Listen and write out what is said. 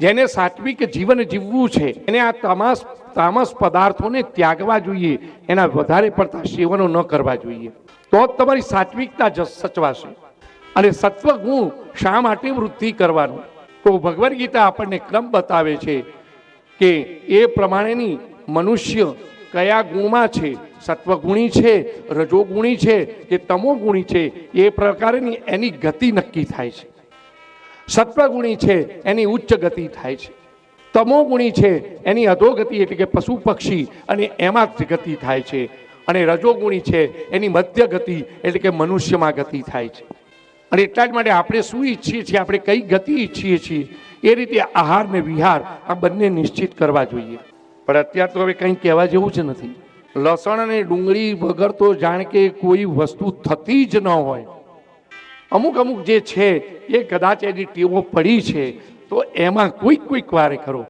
જેને સાત્વિક જીવન જીવવું છે, એને આ તમાસ, તામસ પદાર્થોને ત્યાગવા જોઈએ. એના વધારે પડતા સેવનો ન કરવા જોઈએ. તો જ તમારી સાત્વિકતા જ સચવાશે. અને સત્વ ગુણ શા માટે વૃદ્ધિ કરવાનું? તો ભગવદ્ ગીતા આપણને ક્રમ બતાવે છે કે એ પ્રમાણેની મનુષ્ય કયા ગુણમાં છે? સત્વગુણી છે, રજોગુણી છે કે તમોગુણી છે? એ પ્રકારની એની ગતિ નક્કી થાય છે. સત્વગુણી છે, એની ઉચ્ચ ગતિ થાય છે. તમોગુણી છે, એની અધોગતિ એટલે કે પશુ પક્ષી અને એમાં જ ગતિ થાય છે. અને રજોગુણી છે, એની મધ્ય ગતિ એટલે કે મનુષ્યમાં ગતિ થાય છે. અને એટલા જ માટે આપણે શું ઈચ્છીએ છીએ, આપણે કઈ ગતિ ઈચ્છીએ છીએ, એ રીતે આહાર ને વિહાર આ બંને નિશ્ચિત કરવા જોઈએ. પણ અત્યાર તો હવે કંઈ કહેવા જેવું જ નથી. લસણ અને ડુંગળી વગર તો જાણ કે કોઈ વસ્તુ થતી જ ન હોય. અમુક અમુક જે છે એ કદાચ એની ટેવો પડી છે, તો એમાં કોઈક કોઈક વારે ખરો.